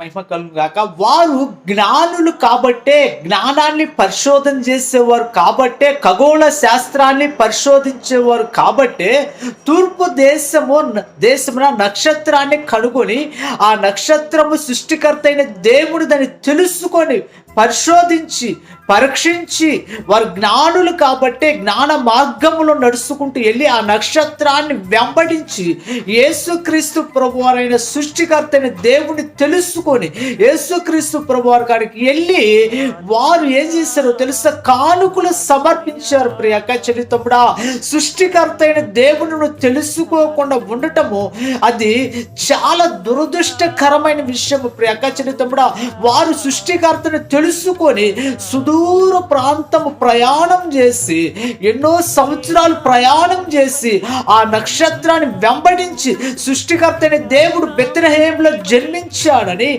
మహిమ కలుగు గాక వారు జ్ఞానులు కాబట్టే జ్ఞానాన్ని పరిశోధన చేసేవారు కాబట్టే ఖగోళ శాస్త్రాన్ని పరిశోధించేవారు కాబట్టే తూర్పు దేశము దేశమున నక్షత్రాన్ని కనుగొని ఆ నక్షత్రము సృష్టికర్త అయిన దేవుడు దాన్ని తెలుసుకొని పరిశోధించి పరీక్షించి వారు జ్ఞానులు కాబట్టే జ్ఞాన మార్గములో నడుచుకుంటూ వెళ్ళి ఆ నక్షత్రాన్ని వెంబడించి యేసుక్రీస్తు ప్రభువారైన సృష్టికర్త అయిన దేవుని తెలుసుకొని యేసుక్రీస్తు ప్రభువారి కాడికి వెళ్ళి వారు ఏం చేశారో తెలుసా? కానుకలు సమర్పించారు ప్రియక చరితముడా సృష్టికర్త అయిన దేవుని తెలుసుకోకుండా ఉండటము అది చాలా దురదృష్టకరమైన విషయం ప్రియక చరితముడా వారు సృష్టికర్తను తెలుసుకొని సుదూర ప్రాంతము ప్రయాణం చేసి ఎన్నో సంవత్సరాలు ప్రయాణం చేసి ఆ నక్షత్రాన్ని వెంబడించి సృష్టికర్త అయిన దేవుడు బెత్తనహేంలో జన్మించాడని